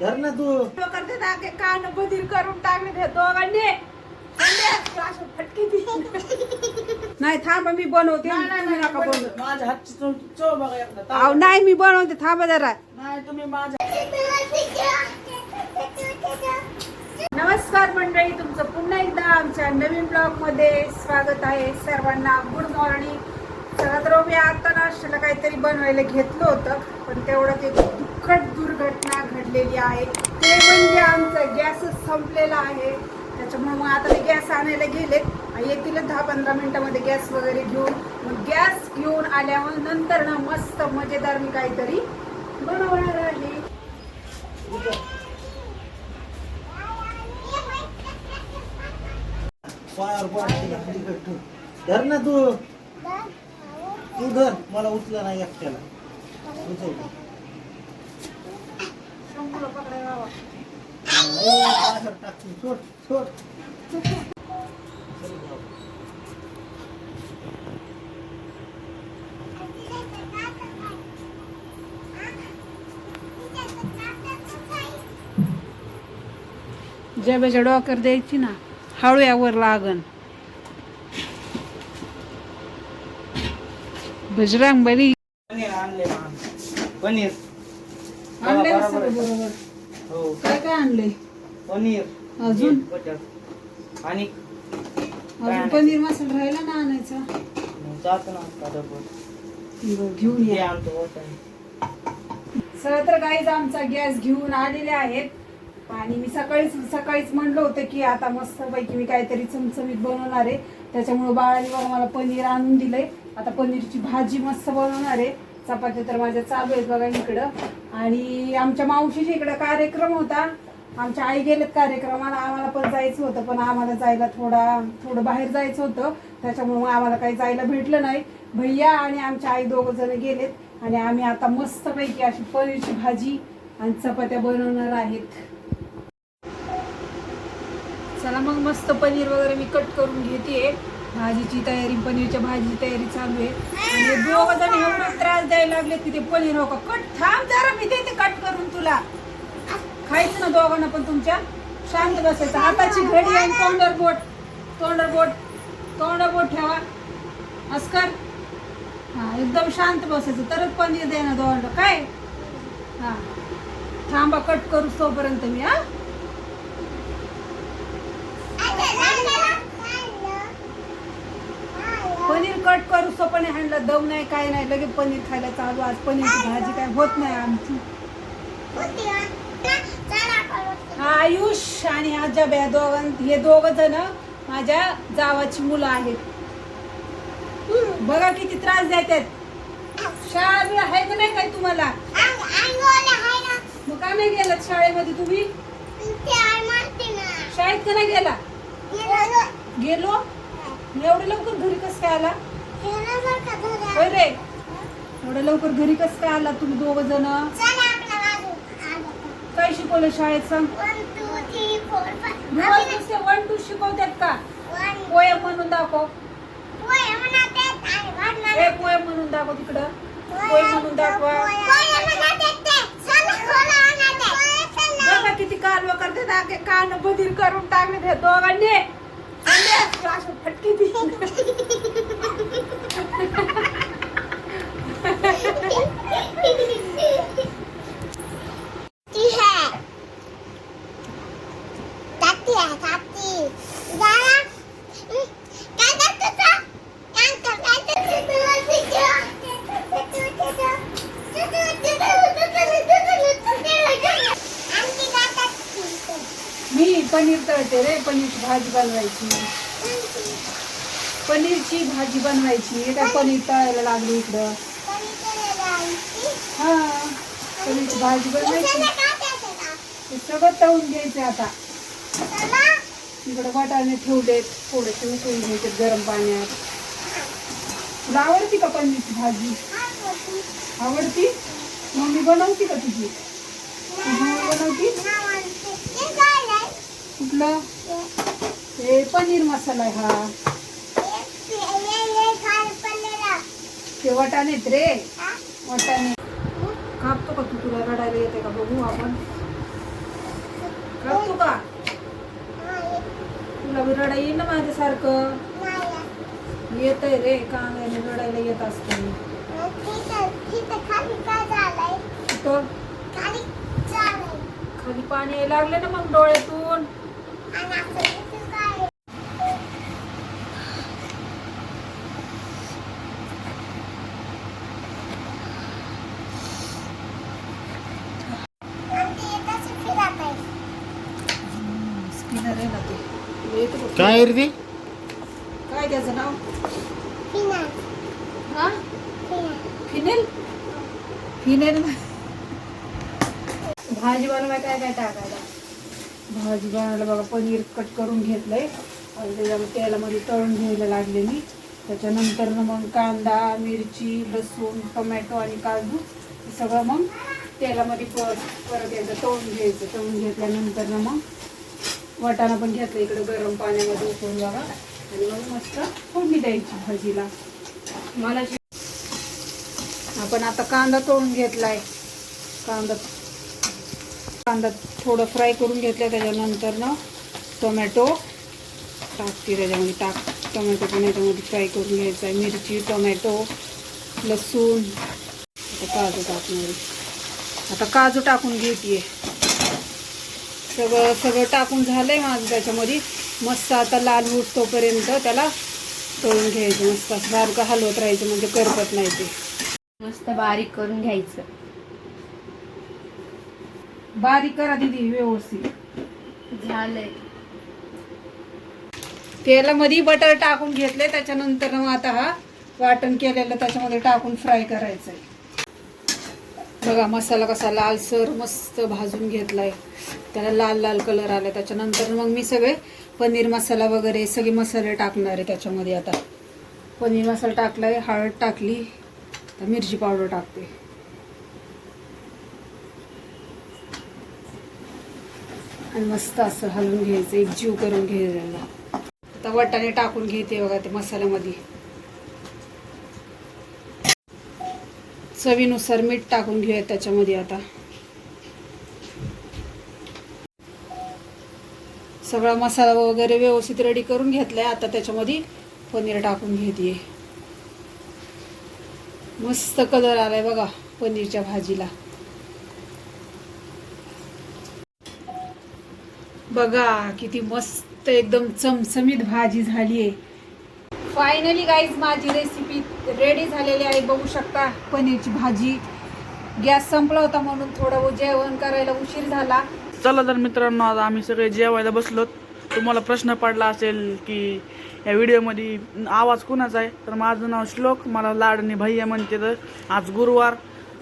धर ना तू. करते ना के कान बधीर करून टाकले ते दोघांनी. फटकी. नाही थांबा मी बनवते. तुम्ही नका बनवू. माझ्या हातची चव चव बघा एकदा. अहो नाही मी बनवते. थांबा जरा. नाही तुम्ही माझ्या नमस्कार मंडळी तुमचं पुन्हा एकदा आमच्या नवीन ब्लॉगमध्ये स्वागत आहे. सर्वांना गुड मॉर्निंग चला तर मी आता नाश्त्याला काहीतरी बनवायला घेतलं होतं पण तेवढं एक दुःखद दुर्घटना घडलेली आहे. ते म्हणजे आमचा गॅसच संपलेला आहे. त्याच्यामुळे मग आता ते गॅस आणायला गेलेत. येतील दहा पंधरा मिनिटामध्ये गॅस वगैरे घेऊन. मग गॅस घेऊन आल्यावर नंतर ना मस्त मजेदार मी काहीतरी बनवणार आहे. धर ना तू. तू धर मला उचला नाही एकट्याला. उचल. जब्याच्या डोक्यावर द्यायची ना हळू यावर लागन. बजरंग बली. पनीर आणले पनीर. आणलंय बरोबर हो. काय काय आणलंय पनीर अजून? बटर आणि अजून पनीर मसाला राहिला ना आणायचा? जातो ना. बरं, घेऊन हे या. आणतो वाटाणे. सर तर काहीच आमचा गॅस घेऊन आलेले आहेत. आणि मी सकाळीच सकाळीच म्हणलं होतं की आता मस्त पैकी मी काहीतरी चमचमीत बनवणार आहे. त्याच्यामुळे बाळाने बघा मला पनीर आणून दिलंय. आता पनीरची भाजी मस्त बनवणार आहे. चपात्या तर माझ्या चालू आहेत बघा इकडं. आणि आमच्या मावशीच्या इकडं कार्यक्रम होता. आमच्या आई गेलेत कार्यक्रमाला आम्हाला पण जायचं होतं पण आम्हाला जायला थोडा थोडं बाहेर जायचं होतं. त्याच्यामुळे आम्हाला काही जायला भेटलं नाही. भैया आणि आमच्या आई दोघं जण गेलेत आणि आम्ही आता मस्तपैकी अशी पनीरची भाजी आणि चपात्या बनवणार आहेत. चला मग मस्त पनीर वगैरे मी कट करून घेते. भाजीची तयारी पनीरच्या भाजीची तयारी चालू आहे. आणि दोघं जण एवढा त्रास द्यायला लागले की ते पनीर हो का? कट थांब जरा मी देते कट करून तुला. खायचं ना दोघांना पण तुमच्या. शांत बसायचं. हाताची घडी आणि तोंडर बोट तोंडर बोट तोंडर बोट ठेवा अस्कर हा एकदम शांत बसायचं. तरच पनीर दे ना दोघांना. काय? हा. थांबा कट करू तोपर्यंत मी हा. पनीर कट करू सोपणे पण दम नाही काय नाही. लगेच पनीर खायला चालू. आज पनीरची भाजी काय होत नाही आमची. हा आयुष आणि हा जब या दोघां हे दोघ जण माझ्या जावाची मुलं आहेत. बघा किती त्रास देतात शाळा आहे का नाही काय तुम्हाला? मग का नाही गेलात शाळेमध्ये तुम्ही? शाळेत का नाही गेला? गेलो? एवढं लवकर घरी कसं काय आला? रे. एवढं लवकर घरी कसं काय आला तुम्ही दोघ जण? काय शिकवलं शाळेत सांग? रोज नुसते वन टू शिकवतात का? पोयम म्हणून दाखव. ए पोयम म्हणून दाखव तिकडं. पोयम म्हणून दाखवा. किती कालवा करते कान बधीर करून टाकले ते दोघांनी. असं फटकी दिली मी पनीर तळते रे पनीरची भाजी बनवायची. पनीरची भाजी बनवायची. काय पनीर तळायला लागली इकडं. हा पनीरची भाजी बनवायची. सगळं तळून घ्यायचं आता. इकडं वाटाणे ठेवलेत थोडेसे उकळून घ्यायचे गरम पाण्यात. तुला आवडती का पनीरची भाजी? आवडती? मम्मी बनवती का तुझी? तुझी मम्मी बनवती? कुठलं? हे पनीर मसाला आहे हा. ते वाटाणेत रे. वाटाणे. कापतो का तू तुला? रडायला येते का बघू आपण कापतो का तुला बी रडा येईल ना माझ्यासारखं? येत आहे रे कांद्याने रडायला येत असतं खाली पाणी लागलं ना मग डोळ्यातून स्पिनर आहे ना ते काय रे ती? काय त्याचं नाव? हा? फिनेल? फिनेल भाजी बनवाय काय काय टाकायला? भाजी बनवायला बघा पनीर कट करून घेतलंय. आणि त्याच्यामध्ये तेलामध्ये तळून घ्यायला लागले मी. त्याच्यानंतर ना मग कांदा मिरची लसूण टोमॅटो आणि काजू हे सगळं मग तेलामध्ये परत परत एकदा तळून घ्यायचं. तळून घेतल्यानंतर ना मग वाटाणा पण घेतलं इकडे गरम पाण्यामध्ये उकळून बघा आणि मग मस्त फोडणी द्यायची भाजीला. मला आपण आता कांदा तळून घेतलाय. कांदा कांदा थोडं फ्राय करून घेतलं त्याच्यानंतर ना टोमॅटो टाकते त्याच्यामध्ये. टाक टोमॅटो पण याच्यामध्ये फ्राय करून घ्यायचा आहे. मिरची टोमॅटो लसूण. आता काजू टाकणार आता काजू टाकून घेते सगळं सगळं टाकून झालंय माझं त्याच्यामध्ये. मस्त आता लाल होत तोपर्यंत त्याला तळून घ्यायचं मस्त. असं सारखं हलवत राहायचं म्हणजे करपत नाही ते. मस्त बारीक करून घ्यायचं. बारीक करा दिदी व्यवस्थित. झालंय. तेलामध्ये बटर टाकून घेतले त्याच्यानंतर मग आता हा वाटण केलेलं त्याच्यामध्ये टाकून फ्राय करायचं आहे बघा मसाला कसा लालसर मस्त भाजून घेतलाय. त्याला लाल लाल कलर आला त्याच्यानंतर मग मी सगळे पनीर मसाला वगैरे सगळे मसाले टाकणार आहे त्याच्यामध्ये आता. पनीर मसाला टाकलाय हळद टाकली तर मिरची पावडर टाकते. आणि मस्त असं हलवून घ्यायचं एक जीव करून घ्यायला. आता वटाणे टाकून घेते बघा ते मसाल्यामध्ये. चवीनुसार मीठ टाकून घेऊया त्याच्यामध्ये आता. सगळा मसाला वगैरे व्यवस्थित रेडी करून घेतलाय. आता त्याच्यामध्ये पनीर टाकून घेते. मस्त कलर आलाय बघा पनीरच्या भाजीला. बघा किती मस्त एकदम चमचमीत भाजी झाली आहे फायनली गाईज माझी रेसिपी रेडी झालेली आहे. बघू शकता पनीरची भाजी. गॅस संपला होता म्हणून थोडं जेवण करायला उशीर झाला. चला तर मित्रांनो आज आम्ही सगळे जेवायला बसलोत तुम्हाला प्रश्न पडला असेल की या व्हिडिओमध्ये आवाज कुणाचा आहे? तर माझं नाव श्लोक मला लाडणी भैया म्हणते तर आज गुरुवार.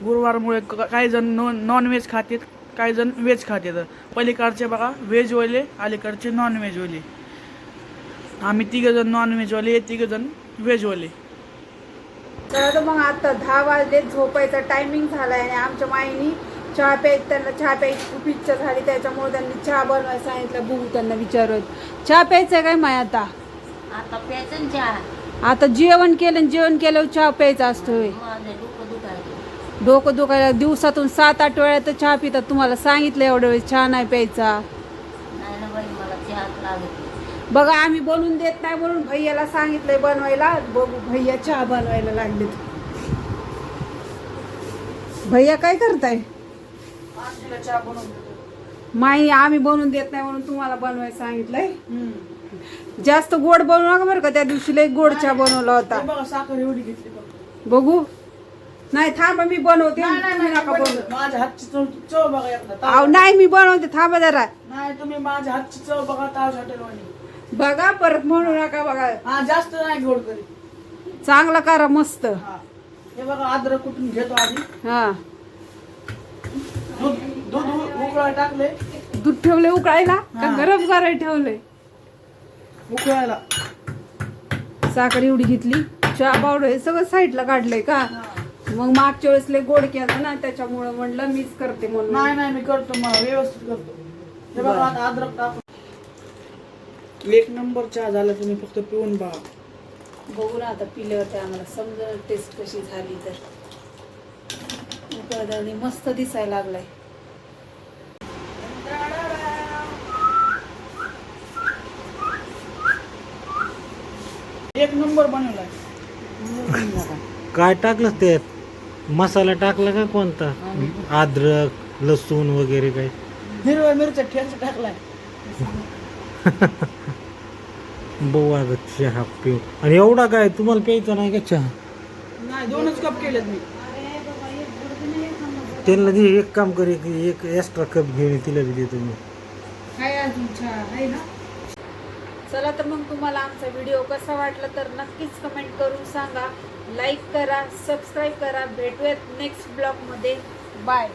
गुरुवारमुळे क- काही जण नॉन नॉनव्हेज खातात काही जण व्हेज खातात. पलीकडचे बघा व्हेजवाले अलीकडचे नॉनव्हेजवाले आम्ही तिघंजण नॉनव्हेजवाले तिघंजण व्हेजवाले चला तर मग आता दहा वाजले झोपायचा टायमिंग झालाय आणि आमच्या माईनी चहा प्यायची त्यांना चहा प्यायची खूप इच्छा झाली त्याच्यामुळे त्यांनी चहा बनवायला सांगितलं. बघू त्यांना विचारत. चहा प्यायचा काय माय आता? आता प्यायचं चहा. आता जेवण केलं आणि जेवण केल्यावर चहा प्यायचा असतोय. दुखायचं डोकं दुखायला दिवसातून सात आठ वेळा तर चहा पितात. तुम्हाला सांगितलं एवढ्या वेळेस चहा नाही प्यायचा नाही ना बाई मला चहाच लागत नाही. बघा आम्ही बनवून देत नाही म्हणून भैयाला सांगितलंय बनवायला. बघू भैया चहा बनवायला लागलेत. भैया काय करताय? माई आम्ही बनवून देत नाही म्हणून तुम्हाला बनवायला सांगितलंय? जास्त गोड बनवू नका बरं का त्या दिवशी लई गोड चहा बनवला होता. बघा साखर एवढी घेतली बघा. नाही थांबा मी बनवते. नाही मी बनवते. थांबा जरा. नाही तुम्ही माझ्या हातची चव बघा ताज हॉटेलवाणी बघा परत म्हणू नका बघा. हा जास्त नाही गोड करी चांगला करा मस्त. हा. हे बघा अद्रक कुठून घेतो आधी. हा. दूध दूध उ- उकळायला टाकले दूध ठेवले उकळायला? का हा. गरम करायला ठेवले उकळायला. साखर एवढी घेतली चहा पावडर हे सगळं साईडला काढलंय का? मग मागच्या वेळेस लय गोड केलं ना त्याच्यामुळं म्हणलं मीच करते नाही म्हणून. नाही मी करतो मग व्यवस्थित करतो. हे बरं. बघा आता अद्रक टाकून एक नंबर चहा झाला तुम्ही फक्त पिऊन बघा बघू ना आता पिल्यावर ते आम्हाला समजा टेस्ट कशी झाली तर. आणि मस्त दिसायला लागलाय. एक नंबर बनवलाय. काय टाकलं त्यात मसाला टाकला का कोणता? अद्रक लसूण वगैरे काय? हिरव्या मिरच्या ठेचा टाकलाय. बघू आता चहा पिऊ. आणि एवढा काय तुम्हाला प्यायचा नाही का चहा? नाही दोनच कप केलेत मी. त्यांना दे एक काम कर एक एक एक्स्ट्रा कप घेऊन ये, तिला बी देतो मी. काय अजून चहा आहे ना? चला तर मग तुम्हाला आमचा व्हिडिओ कसा वाटला तर नक्कीच कमेंट करून सांगा. लाईक करा सबस्क्राईब करा. भेटूयात नेक्स्ट ब्लॉगमध्ये बाय